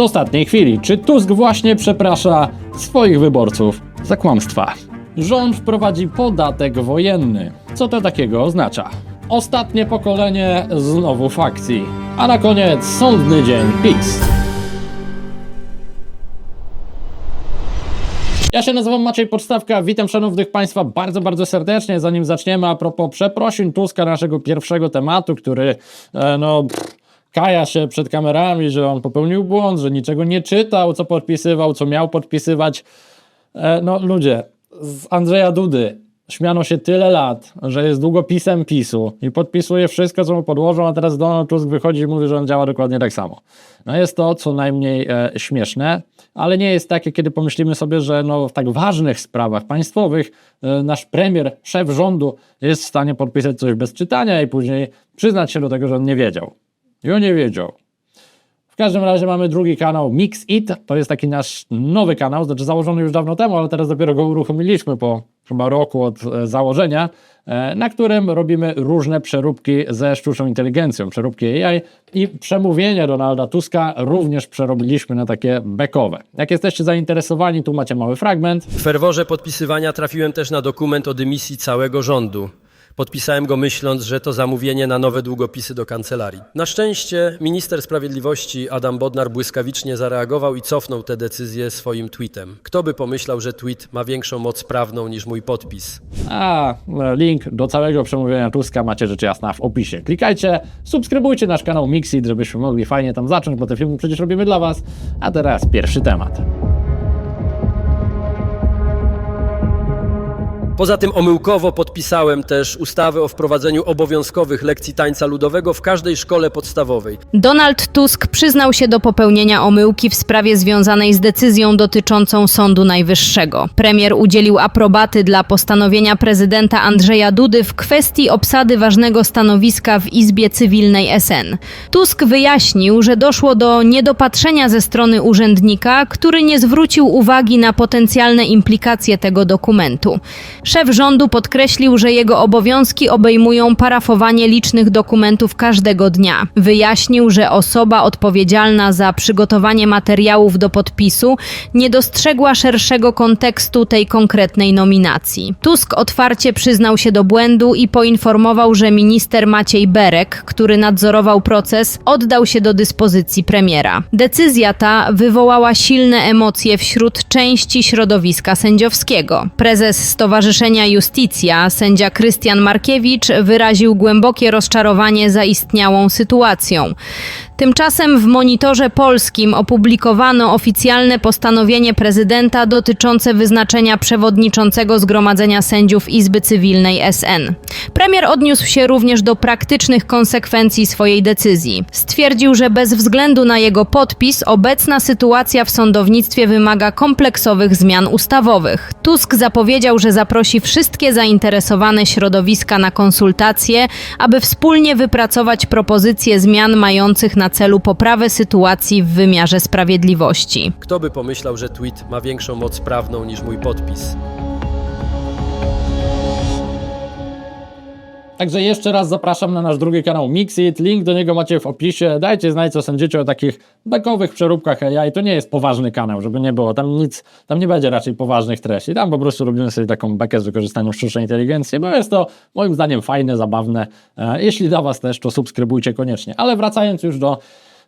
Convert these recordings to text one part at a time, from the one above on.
z ostatniej chwili. Czy Tusk właśnie przeprasza swoich wyborców za kłamstwa? Rząd wprowadzi podatek wojenny. Co to takiego oznacza? Ostatnie pokolenie znowu fakcji. A na koniec sądny dzień PiS. Ja się nazywam Maciej Podstawka, witam szanownych Państwa bardzo, bardzo serdecznie. Zanim zaczniemy, a propos przeprosin Tuska, naszego pierwszego tematu, który e, no... Pff, kaja się przed kamerami, że on popełnił błąd, że niczego nie czytał, co podpisywał, co miał podpisywać. E, no ludzie, z Andrzeja Dudy śmiano się tyle lat, że jest długopisem PiSu i podpisuje wszystko, co mu podłożą, a teraz Donald Tusk wychodzi i mówi, że on działa dokładnie tak samo. No jest to co najmniej e, śmieszne, ale nie jest takie, kiedy pomyślimy sobie, że no, w tak ważnych sprawach państwowych e, nasz premier, szef rządu jest w stanie podpisać coś bez czytania i później przyznać się do tego, że on nie wiedział. On nie wiedział. W każdym razie mamy drugi kanał Mix It. To jest taki nasz nowy kanał, znaczy założony już dawno temu, ale teraz dopiero go uruchomiliśmy po chyba roku od e, założenia, e, na którym robimy różne przeróbki ze sztuczną inteligencją, przeróbki AI i przemówienie Donalda Tuska również przerobiliśmy na takie bekowe. Jak jesteście zainteresowani, tu macie mały fragment. W ferworze podpisywania trafiłem też na dokument o dymisji całego rządu. Podpisałem go myśląc, że to zamówienie na nowe długopisy do kancelarii. Na szczęście minister sprawiedliwości Adam Bodnar błyskawicznie zareagował i cofnął tę decyzję swoim tweetem. Kto by pomyślał, że tweet ma większą moc prawną niż mój podpis? A e, link do całego przemówienia Tuska macie rzecz jasna w opisie. Klikajcie, subskrybujcie nasz kanał Mixit, żebyśmy mogli fajnie tam zacząć, bo te filmy przecież robimy dla Was. A teraz pierwszy temat. Poza tym omyłkowo podpisałem też ustawę o wprowadzeniu obowiązkowych lekcji tańca ludowego w każdej szkole podstawowej. Donald Tusk przyznał się do popełnienia omyłki w sprawie związanej z decyzją dotyczącą Sądu Najwyższego. Premier udzielił aprobaty dla postanowienia prezydenta Andrzeja Dudy w kwestii obsady ważnego stanowiska w Izbie Cywilnej SN. Tusk wyjaśnił, że doszło do niedopatrzenia ze strony urzędnika, który nie zwrócił uwagi na potencjalne implikacje tego dokumentu. Szef rządu podkreślił, że jego obowiązki obejmują parafowanie licznych dokumentów każdego dnia. Wyjaśnił, że osoba odpowiedzialna za przygotowanie materiałów do podpisu nie dostrzegła szerszego kontekstu tej konkretnej nominacji. Tusk otwarcie przyznał się do błędu i poinformował, że minister Maciej Berek, który nadzorował proces, oddał się do dyspozycji premiera. Decyzja ta wywołała silne emocje wśród części środowiska sędziowskiego. Prezes Stowarzyszenia Justicja, sędzia Krystian Markiewicz, wyraził głębokie rozczarowanie zaistniałą sytuacją. Tymczasem w monitorze polskim opublikowano oficjalne postanowienie prezydenta dotyczące wyznaczenia przewodniczącego Zgromadzenia Sędziów Izby Cywilnej SN. Premier odniósł się również do praktycznych konsekwencji swojej decyzji. Stwierdził, że bez względu na jego podpis obecna sytuacja w sądownictwie wymaga kompleksowych zmian ustawowych. Tusk zapowiedział, że zaprosi wszystkie zainteresowane środowiska na konsultacje, aby wspólnie wypracować propozycje zmian mających na celu poprawę sytuacji w wymiarze sprawiedliwości. Kto by pomyślał, że tweet ma większą moc prawną niż mój podpis? Także jeszcze raz zapraszam na nasz drugi kanał Mixit. Link do niego macie w opisie. Dajcie znać, co sądzicie o takich bekowych przeróbkach AI. To nie jest poważny kanał, żeby nie było. Tam nic, tam nie będzie raczej poważnych treści. Tam po prostu robimy sobie taką bekę z wykorzystaniem sztucznej inteligencji, bo jest to moim zdaniem fajne, zabawne. E, Jeśli dla Was też, to subskrybujcie koniecznie. Ale wracając już do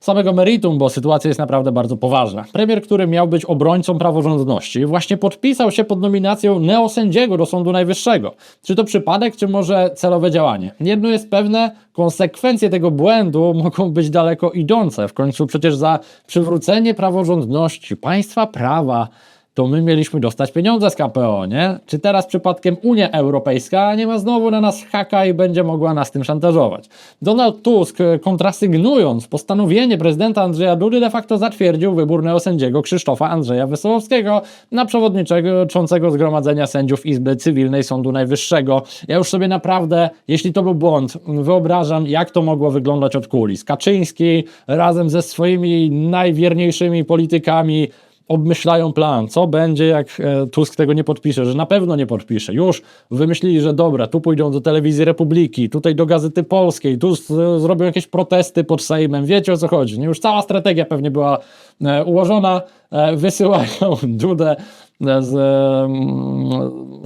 samego meritum, bo sytuacja jest naprawdę bardzo poważna. Premier, który miał być obrońcą praworządności, właśnie podpisał się pod nominacją neosędziego do Sądu Najwyższego. Czy to przypadek, czy może celowe działanie? Jedno jest pewne, konsekwencje tego błędu mogą być daleko idące. W końcu przecież za przywrócenie praworządności, państwa prawa, to my mieliśmy dostać pieniądze z KPO, nie? Czy teraz przypadkiem Unia Europejska nie ma znowu na nas haka i będzie mogła nas tym szantażować? Donald Tusk, e, kontrasygnując postanowienie prezydenta Andrzeja Dudy, de facto zatwierdził wybór neosędziego Krzysztofa Andrzeja Wesołowskiego na przewodniczącego Zgromadzenia Sędziów Izby Cywilnej Sądu Najwyższego. Ja już sobie naprawdę, jeśli to był błąd, wyobrażam, jak to mogło wyglądać od kulis. Kaczyński razem ze swoimi najwierniejszymi politykami obmyślają plan, co będzie, jak e, Tusk tego nie podpisze, że na pewno nie podpisze. Już wymyślili, że dobra, tu pójdą do telewizji Republiki, tutaj do Gazety Polskiej, tu zrobią jakieś protesty pod Sejmem. Wiecie o co chodzi. Już cała strategia pewnie była e, ułożona. E, wysyłają Dudę z, e,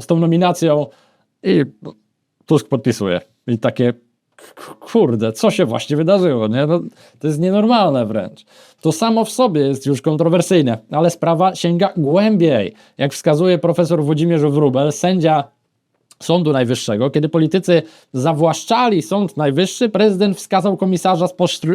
z tą nominacją i Tusk podpisuje. I takie, kurde, co się właśnie wydarzyło, nie? No, to jest nienormalne wręcz. To samo w sobie jest już kontrowersyjne, ale sprawa sięga głębiej. Jak wskazuje profesor Włodzimierz Wróbel, sędzia Sądu Najwyższego, kiedy politycy zawłaszczali Sąd Najwyższy, prezydent wskazał komisarza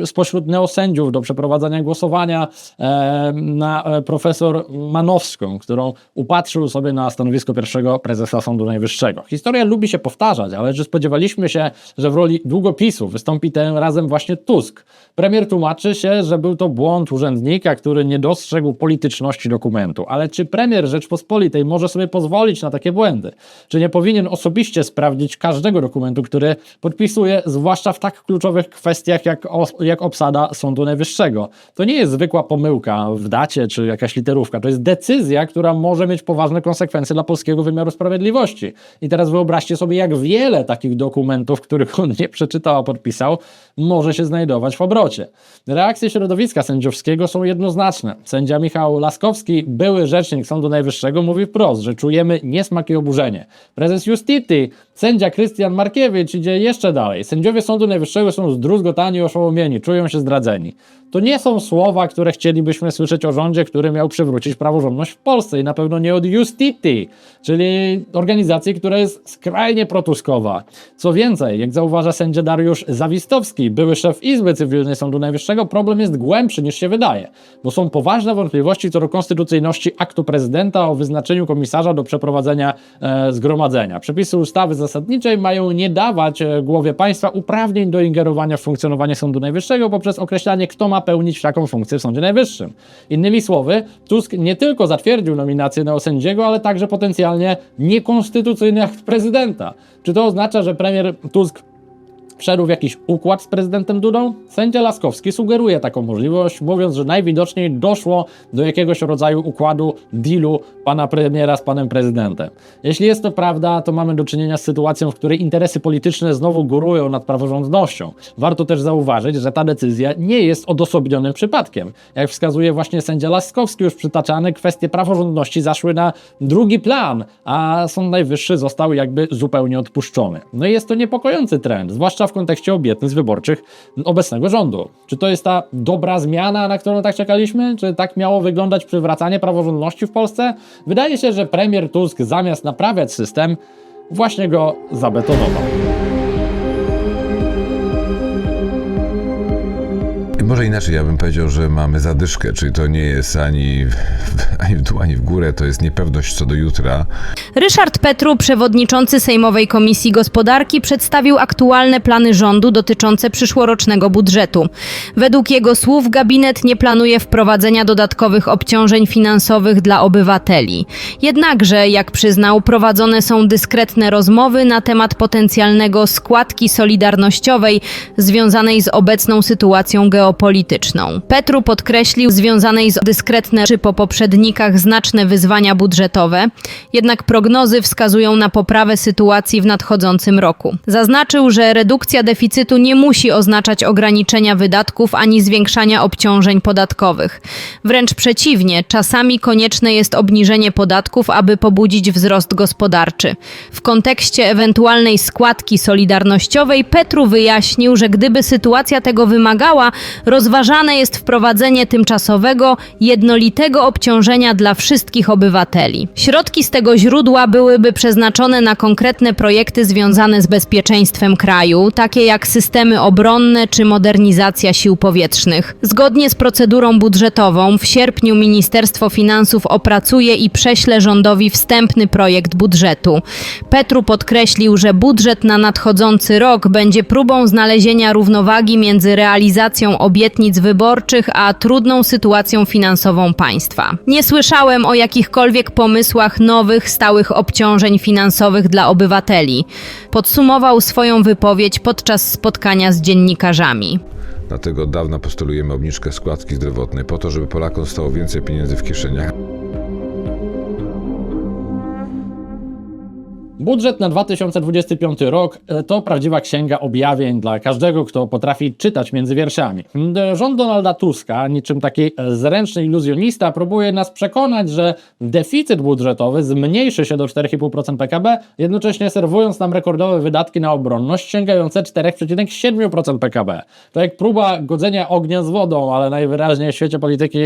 spośród, neosędziów do przeprowadzania głosowania e, na e, profesor Manowską, którą upatrzył sobie na stanowisko pierwszego prezesa Sądu Najwyższego. Historia lubi się powtarzać, ale czy spodziewaliśmy się, że w roli długopisu wystąpi tym razem właśnie Tusk? Premier tłumaczy się, że był to błąd urzędnika, który nie dostrzegł polityczności dokumentu. Ale czy premier Rzeczpospolitej może sobie pozwolić na takie błędy? Czy nie powinien osobiście sprawdzić każdego dokumentu, który podpisuje, zwłaszcza w tak kluczowych kwestiach jak, jak obsada Sądu Najwyższego? To nie jest zwykła pomyłka w dacie czy jakaś literówka. To jest decyzja, która może mieć poważne konsekwencje dla polskiego wymiaru sprawiedliwości. I teraz wyobraźcie sobie, jak wiele takich dokumentów, których on nie przeczytał, a podpisał, może się znajdować w obrocie. Reakcje środowiska sędziowskiego są jednoznaczne. Sędzia Michał Laskowski, były rzecznik Sądu Najwyższego, mówi wprost, że czujemy niesmak i oburzenie. Prezes Constite sędzia Krystian Markiewicz idzie jeszcze dalej. Sędziowie Sądu Najwyższego są zdruzgotani i oszołomieni, czują się zdradzeni. To nie są słowa, które chcielibyśmy słyszeć o rządzie, który miał przywrócić praworządność w Polsce i na pewno nie od Justity, czyli organizacji, która jest skrajnie protuskowa. Co więcej, jak zauważa sędzia Dariusz Zawistowski, były szef Izby Cywilnej Sądu Najwyższego, problem jest głębszy niż się wydaje, bo są poważne wątpliwości co do konstytucyjności aktu prezydenta o wyznaczeniu komisarza do przeprowadzenia e, zgromadzenia. Przepisy ustawy zasadniczej mają nie dawać e, głowie państwa uprawnień do ingerowania w funkcjonowanie Sądu Najwyższego poprzez określanie, kto ma pełnić taką funkcję w Sądzie Najwyższym. Innymi słowy, Tusk nie tylko zatwierdził nominację neosędziego, ale także potencjalnie niekonstytucyjny akt prezydenta. Czy to oznacza, że premier Tusk wszedł w jakiś układ z prezydentem Dudą? Sędzia Laskowski sugeruje taką możliwość, mówiąc, że najwidoczniej doszło do jakiegoś rodzaju układu, dealu pana premiera z panem prezydentem. Jeśli jest to prawda, to mamy do czynienia z sytuacją, w której interesy polityczne znowu górują nad praworządnością. Warto też zauważyć, że ta decyzja nie jest odosobnionym przypadkiem. Jak wskazuje właśnie sędzia Laskowski, już przytaczane kwestie praworządności zaszły na drugi plan, a Sąd Najwyższy został jakby zupełnie odpuszczony. No i jest to niepokojący trend, zwłaszcza w kontekście obietnic wyborczych obecnego rządu. Czy to jest ta dobra zmiana, na którą tak czekaliśmy? Czy tak miało wyglądać przywracanie praworządności w Polsce? Wydaje się, że premier Tusk zamiast naprawiać system, właśnie go zabetonował. Może inaczej, ja bym powiedział, że mamy zadyszkę, czyli to nie jest ani w, ani w dół, ani w górę, to jest niepewność co do jutra. Ryszard Petru, przewodniczący Sejmowej Komisji Gospodarki, przedstawił aktualne plany rządu dotyczące przyszłorocznego budżetu. Według jego słów gabinet nie planuje wprowadzenia dodatkowych obciążeń finansowych dla obywateli. Jednakże, jak przyznał, prowadzone są dyskretne rozmowy na temat potencjalnego składki solidarnościowej związanej z obecną sytuacją geopolityczną. Petru podkreślił związanej z dyskretne czy po poprzednikach znaczne wyzwania budżetowe, jednak prognozy wskazują na poprawę sytuacji w nadchodzącym roku. Zaznaczył, że redukcja deficytu nie musi oznaczać ograniczenia wydatków ani zwiększania obciążeń podatkowych. Wręcz przeciwnie, czasami konieczne jest obniżenie podatków, aby pobudzić wzrost gospodarczy. W kontekście ewentualnej składki solidarnościowej Petru wyjaśnił, że gdyby sytuacja tego wymagała, rozważane jest wprowadzenie tymczasowego, jednolitego obciążenia dla wszystkich obywateli. Środki z tego źródła byłyby przeznaczone na konkretne projekty związane z bezpieczeństwem kraju, takie jak systemy obronne czy modernizacja sił powietrznych. Zgodnie z procedurą budżetową w sierpniu Ministerstwo Finansów opracuje i prześle rządowi wstępny projekt budżetu. Petru podkreślił, że budżet na nadchodzący rok będzie próbą znalezienia równowagi między realizacją obietnic wyborczych a trudną sytuacją finansową państwa. Nie słyszałem o jakichkolwiek pomysłach nowych, stałych obciążeń finansowych dla obywateli. Podsumował swoją wypowiedź podczas spotkania z dziennikarzami. Dlatego od dawna postulujemy obniżkę składki zdrowotnej po to, żeby Polakom stało więcej pieniędzy w kieszeniach. Budżet na 2025 rok to prawdziwa księga objawień dla każdego, kto potrafi czytać między wierszami. Rząd Donalda Tuska, niczym taki zręczny iluzjonista, próbuje nas przekonać, że deficyt budżetowy zmniejszy się do 4,5% PKB, jednocześnie serwując nam rekordowe wydatki na obronność sięgające 4,7% PKB. To jak próba godzenia ognia z wodą, ale najwyraźniej w świecie polityki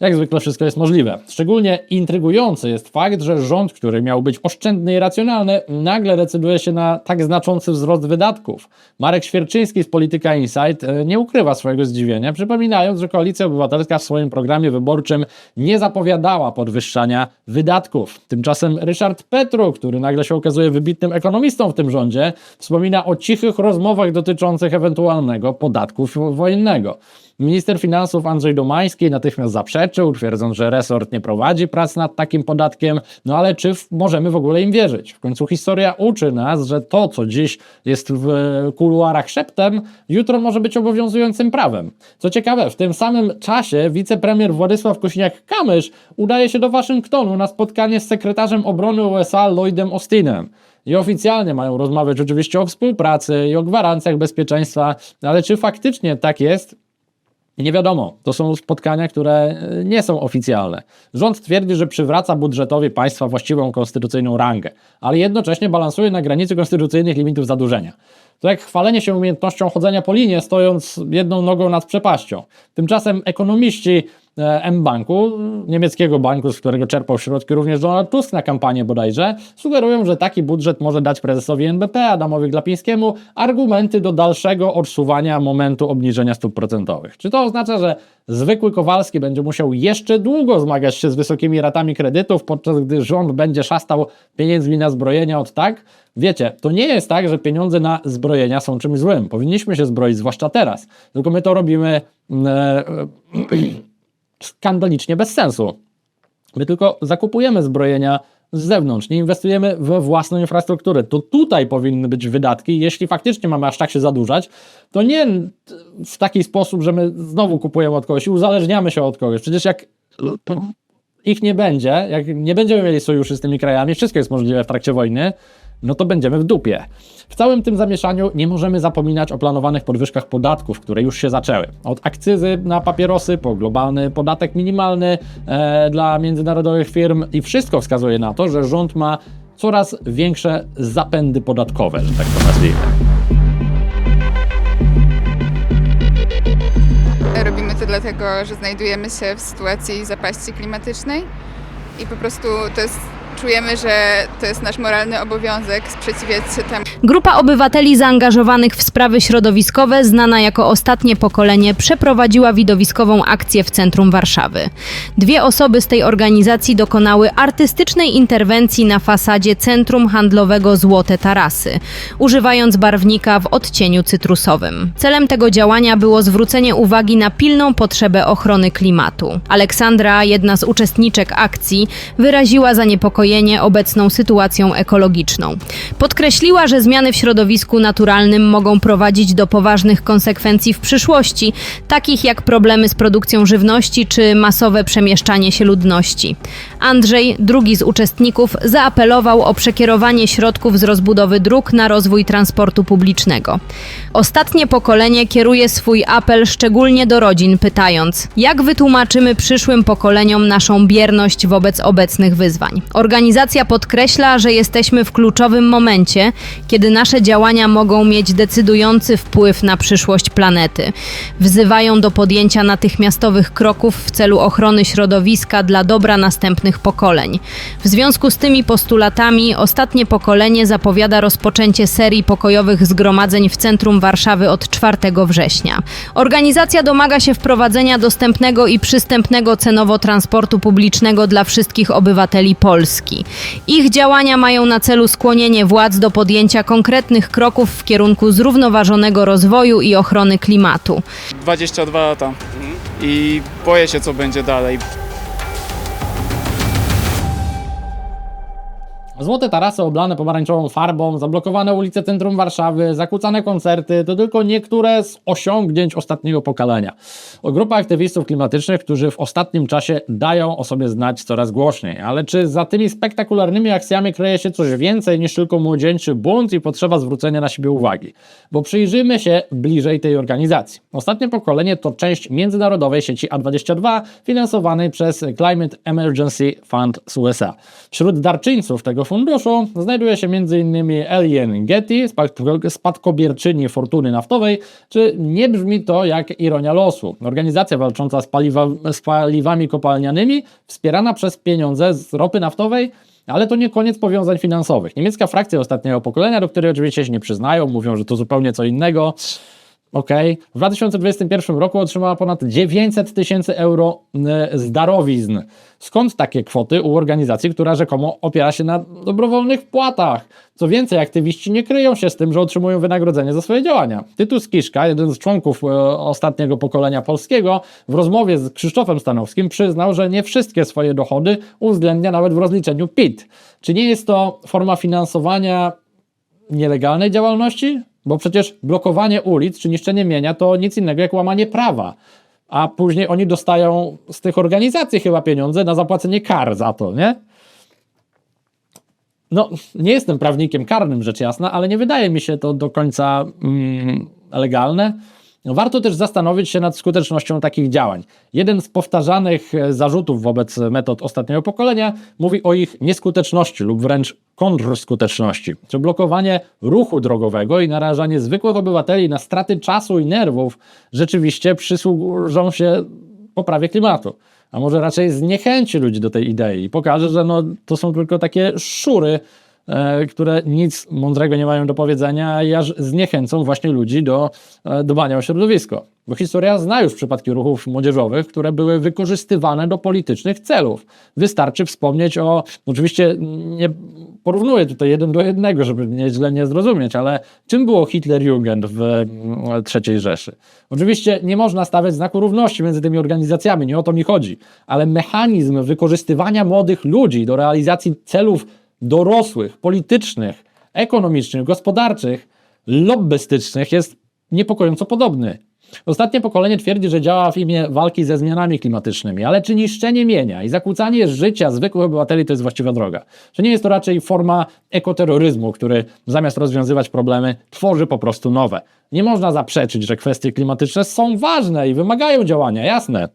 jak zwykle wszystko jest możliwe. Szczególnie intrygujący jest fakt, że rząd, który miał być oszczędny i racjonalny, nagle decyduje się na tak znaczący wzrost wydatków. Marek Świerczyński z Polityka Insight e, nie ukrywa swojego zdziwienia, przypominając, że Koalicja Obywatelska w swoim programie wyborczym nie zapowiadała podwyższania wydatków. Tymczasem Ryszard Petru, który nagle się okazuje wybitnym ekonomistą w tym rządzie, wspomina o cichych rozmowach dotyczących ewentualnego podatku wojennego. Minister finansów Andrzej Domański natychmiast zaprzeczył, twierdząc, że resort nie prowadzi prac nad takim podatkiem. No ale czy możemy w ogóle im wierzyć? W końcu historia uczy nas, że to, co dziś jest w kuluarach szeptem, jutro może być obowiązującym prawem. Co ciekawe, w tym samym czasie wicepremier Władysław Kosiniak-Kamysz udaje się do Waszyngtonu na spotkanie z sekretarzem obrony USA Lloydem Austinem. I oficjalnie mają rozmawiać oczywiście o współpracy i o gwarancjach bezpieczeństwa, ale czy faktycznie tak jest? Nie wiadomo, to są spotkania, które e, nie są oficjalne. Rząd twierdzi, że przywraca budżetowi państwa właściwą konstytucyjną rangę, ale jednocześnie balansuje na granicy konstytucyjnych limitów zadłużenia. To jak chwalenie się umiejętnością chodzenia po linie, stojąc jedną nogą nad przepaścią. Tymczasem ekonomiści M-Banku, niemieckiego banku, z którego czerpał środki również Donald Tusk na kampanię bodajże, sugerują, że taki budżet może dać prezesowi NBP Adamowi Glapińskiemu argumenty do dalszego odsuwania momentu obniżenia stóp procentowych. Czy to oznacza, że zwykły Kowalski będzie musiał jeszcze długo zmagać się z wysokimi ratami kredytów, podczas gdy rząd będzie szastał pieniędzmi na zbrojenia od tak? Wiecie, to nie jest tak, że pieniądze na zbrojenia są czymś złym. Powinniśmy się zbroić, zwłaszcza teraz. Tylko my to robimy mm, e, skandalicznie bez sensu. My tylko zakupujemy zbrojenia z zewnątrz, nie inwestujemy we własną infrastrukturę. To tutaj powinny być wydatki. Jeśli faktycznie mamy aż tak się zadłużać, to nie w taki sposób, że my znowu kupujemy od kogoś i uzależniamy się od kogoś. Przecież jak ich nie będzie, jak nie będziemy mieli sojuszy z tymi krajami, wszystko jest możliwe w trakcie wojny, no to będziemy w dupie. W całym tym zamieszaniu nie możemy zapominać o planowanych podwyżkach podatków, które już się zaczęły. Od akcyzy na papierosy po globalny podatek minimalny e, dla międzynarodowych firm i wszystko wskazuje na to, że rząd ma coraz większe zapędy podatkowe, że tak to nazwijmy. Robimy to dlatego, że znajdujemy się w sytuacji zapaści klimatycznej i po prostu to jest, czujemy, że to jest nasz moralny obowiązek sprzeciwiać się temu. Grupa obywateli zaangażowanych w sprawy środowiskowe, znana jako Ostatnie Pokolenie, przeprowadziła widowiskową akcję w centrum Warszawy. Dwie osoby z tej organizacji dokonały artystycznej interwencji na fasadzie centrum handlowego Złote Tarasy, używając barwnika w odcieniu cytrusowym. Celem tego działania było zwrócenie uwagi na pilną potrzebę ochrony klimatu. Aleksandra, jedna z uczestniczek akcji, wyraziła zaniepokojenie obecną sytuacją ekologiczną. Podkreśliła, że zmiany w środowisku naturalnym mogą prowadzić do poważnych konsekwencji w przyszłości, takich jak problemy z produkcją żywności czy masowe przemieszczanie się ludności. Andrzej, drugi z uczestników, zaapelował o przekierowanie środków z rozbudowy dróg na rozwój transportu publicznego. Ostatnie pokolenie kieruje swój apel szczególnie do rodzin, pytając: Jak wytłumaczymy przyszłym pokoleniom naszą bierność wobec obecnych wyzwań? Organizacja podkreśla, że jesteśmy w kluczowym momencie, kiedy nasze działania mogą mieć decydujący wpływ na przyszłość planety. Wzywają do podjęcia natychmiastowych kroków w celu ochrony środowiska dla dobra następnych pokoleń. W związku z tymi postulatami ostatnie pokolenie zapowiada rozpoczęcie serii pokojowych zgromadzeń w centrum Warszawy od 4 września. Organizacja domaga się wprowadzenia dostępnego i przystępnego cenowo transportu publicznego dla wszystkich obywateli Polski. Ich działania mają na celu skłonienie władz do podjęcia konkretnych kroków w kierunku zrównoważonego rozwoju i ochrony klimatu. 22 lata i boję się, co będzie dalej. Złote tarasy oblane pomarańczową farbą, zablokowane ulice centrum Warszawy, zakłócane koncerty to tylko niektóre z osiągnięć ostatniego pokolenia. O grupa aktywistów klimatycznych, którzy w ostatnim czasie dają o sobie znać coraz głośniej. Ale czy za tymi spektakularnymi akcjami kryje się coś więcej niż tylko młodzieńczy bunt i potrzeba zwrócenia na siebie uwagi? Bo przyjrzyjmy się bliżej tej organizacji. Ostatnie pokolenie to część międzynarodowej sieci A22 finansowanej przez Climate Emergency Fund z USA. Wśród darczyńców tego funduszu znajduje się m.in. Alien Getty, spad- spadkobierczyni fortuny naftowej, czy nie brzmi to jak ironia losu. Organizacja walcząca z, paliwa, z paliwami kopalnianymi, wspierana przez pieniądze z ropy naftowej, ale to nie koniec powiązań finansowych. Niemiecka frakcja ostatniego pokolenia, do której oczywiście się nie przyznają, mówią, że to zupełnie co innego. Okej. W 2021 roku otrzymała ponad 900 tysięcy euro e, z darowizn. Skąd takie kwoty u organizacji, która rzekomo opiera się na dobrowolnych wpłatach? Co więcej, aktywiści nie kryją się z tym, że otrzymują wynagrodzenie za swoje działania. Tytus Kiszka, jeden z członków e, ostatniego pokolenia polskiego, w rozmowie z Krzysztofem Stanowskim przyznał, że nie wszystkie swoje dochody uwzględnia nawet w rozliczeniu PIT. Czy nie jest to forma finansowania nielegalnej działalności? Bo przecież blokowanie ulic czy niszczenie mienia to nic innego jak łamanie prawa. A później oni dostają z tych organizacji chyba pieniądze na zapłacenie kar za to, nie? No, nie jestem prawnikiem karnym, rzecz jasna, ale nie wydaje mi się to do końca mm, legalne. Warto też zastanowić się nad skutecznością takich działań. Jeden z powtarzanych e, zarzutów wobec metod ostatniego pokolenia mówi o ich nieskuteczności lub wręcz kontrskuteczności. Czy blokowanie ruchu drogowego i narażanie zwykłych obywateli na straty czasu i nerwów rzeczywiście przysłużą się poprawie klimatu? A może raczej zniechęci ludzi do tej idei i pokaże, że no, to są tylko takie szury, które nic mądrego nie mają do powiedzenia i aż zniechęcą właśnie ludzi do e, dbania o środowisko. Bo historia zna już przypadki ruchów młodzieżowych, które były wykorzystywane do politycznych celów. Wystarczy wspomnieć o, oczywiście nie porównuję tutaj jeden do jednego, żeby mnie źle nie zrozumieć, ale czym było Hitlerjugend w mm, III Rzeszy? Oczywiście nie można stawiać znaku równości między tymi organizacjami, nie o to mi chodzi, ale mechanizm wykorzystywania młodych ludzi do realizacji celów dorosłych, politycznych, ekonomicznych, gospodarczych, lobbystycznych jest niepokojąco podobny. Ostatnie pokolenie twierdzi, że działa w imię walki ze zmianami klimatycznymi, ale czy niszczenie mienia i zakłócanie życia zwykłych obywateli to jest właściwa droga? Czy nie jest to raczej forma ekoterroryzmu, który zamiast rozwiązywać problemy, tworzy po prostu nowe? Nie można zaprzeczyć, że kwestie klimatyczne są ważne i wymagają działania, jasne.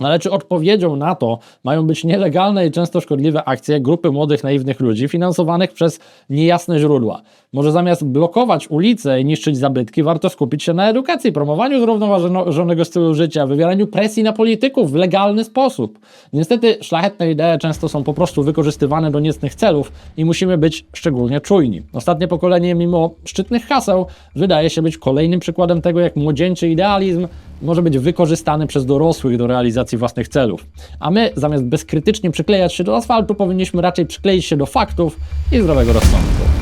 Ale czy odpowiedzią na to mają być nielegalne i często szkodliwe akcje grupy młodych, naiwnych ludzi finansowanych przez niejasne źródła? Może zamiast blokować ulice i niszczyć zabytki, warto skupić się na edukacji, promowaniu zrównoważonego stylu życia, wywieraniu presji na polityków w legalny sposób. Niestety szlachetne idee często są po prostu wykorzystywane do niecnych celów i musimy być szczególnie czujni. Ostatnie pokolenie, mimo szczytnych haseł, wydaje się być kolejnym przykładem tego, jak młodzieńczy idealizm może być wykorzystany przez dorosłych do realizacji własnych celów. A my, zamiast bezkrytycznie przyklejać się do asfaltu, powinniśmy raczej przykleić się do faktów i zdrowego rozsądku.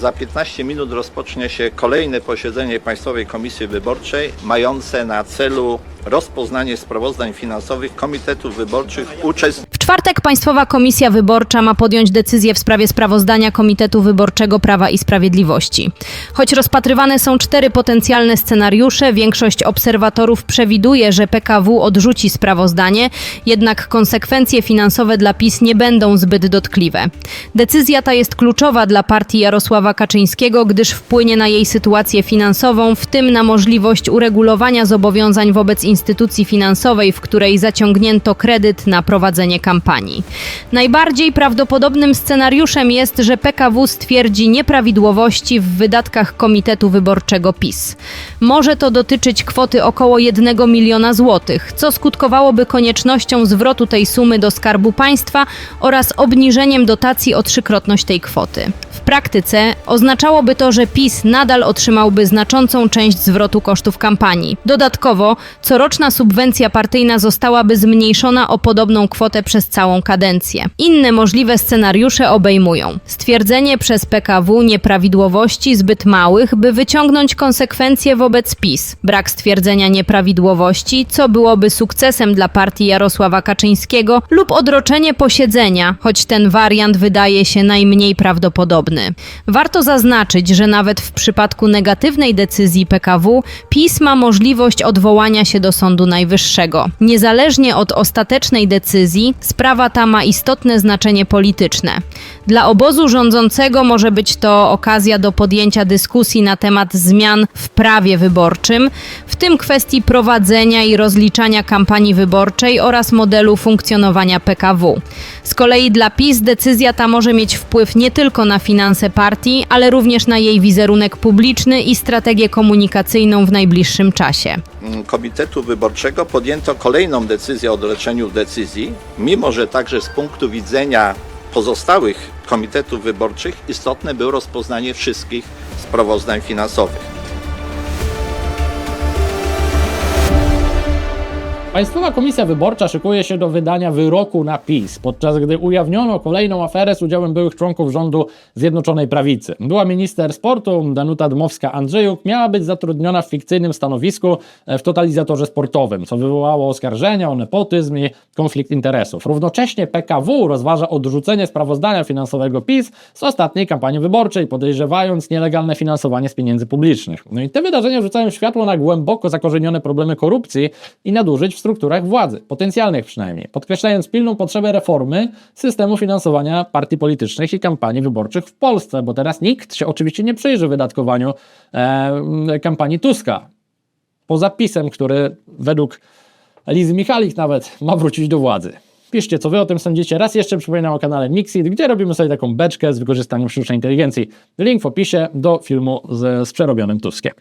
Za 15 minut rozpocznie się kolejne posiedzenie Państwowej Komisji Wyborczej mające na celu rozpoznanie sprawozdań finansowych komitetów wyborczych uczestniczących W czwartek Państwowa Komisja Wyborcza ma podjąć decyzję w sprawie sprawozdania Komitetu Wyborczego Prawa i Sprawiedliwości. Choć rozpatrywane są cztery potencjalne scenariusze, większość obserwatorów przewiduje, że PKW odrzuci sprawozdanie, jednak konsekwencje finansowe dla PiS nie będą zbyt dotkliwe. Decyzja ta jest kluczowa dla partii Jarosława Kaczyńskiego, gdyż wpłynie na jej sytuację finansową, w tym na możliwość uregulowania zobowiązań wobec instytucji finansowej, w której zaciągnięto kredyt na prowadzenie kampanii. Najbardziej prawdopodobnym scenariuszem jest, że PKW stwierdzi nieprawidłowości w wydatkach Komitetu Wyborczego PiS. Może to dotyczyć kwoty około 1 miliona złotych, co skutkowałoby koniecznością zwrotu tej sumy do Skarbu Państwa oraz obniżeniem dotacji o trzykrotność tej kwoty. W praktyce oznaczałoby to, że PiS nadal otrzymałby znaczącą część zwrotu kosztów kampanii. Dodatkowo coroczna subwencja partyjna zostałaby zmniejszona o podobną kwotę przez całą kadencję. Inne możliwe scenariusze obejmują stwierdzenie przez PKW nieprawidłowości zbyt małych, by wyciągnąć konsekwencje wobec PiS, brak stwierdzenia nieprawidłowości, co byłoby sukcesem dla partii Jarosława Kaczyńskiego, lub odroczenie posiedzenia, choć ten wariant wydaje się najmniej prawdopodobny. Warto zaznaczyć, że nawet w przypadku negatywnej decyzji PKW PiS ma możliwość odwołania się do Sądu Najwyższego. Niezależnie od ostatecznej decyzji, sprawa ta ma istotne znaczenie polityczne. Dla obozu rządzącego może być to okazja do podjęcia dyskusji na temat zmian w prawie wyborczym, w tym kwestii prowadzenia i rozliczania kampanii wyborczej oraz modelu funkcjonowania PKW. Z kolei dla PiS decyzja ta może mieć wpływ nie tylko na finanse partii, ale również na jej wizerunek publiczny i strategię komunikacyjną w najbliższym czasie. Mm, Komitetu Wyborczego podjęto kolejną decyzję o odroczeniu decyzji, mimo że także z punktu widzenia pozostałych komitetów wyborczych istotne było rozpoznanie wszystkich sprawozdań finansowych. Państwowa Komisja Wyborcza szykuje się do wydania wyroku na PiS, podczas gdy ujawniono kolejną aferę z udziałem byłych członków rządu Zjednoczonej Prawicy. Była minister sportu Danuta Dmowska-Andrzejuk, miała być zatrudniona w fikcyjnym stanowisku e, w totalizatorze sportowym, co wywołało oskarżenia o nepotyzm i konflikt interesów. Równocześnie PKW rozważa odrzucenie sprawozdania finansowego PiS z ostatniej kampanii wyborczej, podejrzewając nielegalne finansowanie z pieniędzy publicznych. No i te wydarzenia rzucają światło na głęboko zakorzenione problemy korupcji i nadużyć w strukturach władzy, potencjalnych przynajmniej, podkreślając pilną potrzebę reformy systemu finansowania partii politycznych i kampanii wyborczych w Polsce, bo teraz nikt się oczywiście nie przyjrzy wydatkowaniu e, kampanii Tuska. Poza pisem, który według Lizy Michalik nawet ma wrócić do władzy. Piszcie, co wy o tym sądzicie. Raz jeszcze przypominam o kanale Mixit, gdzie robimy sobie taką beczkę z wykorzystaniem sztucznej inteligencji. Link w opisie do filmu z, z przerobionym Tuskiem.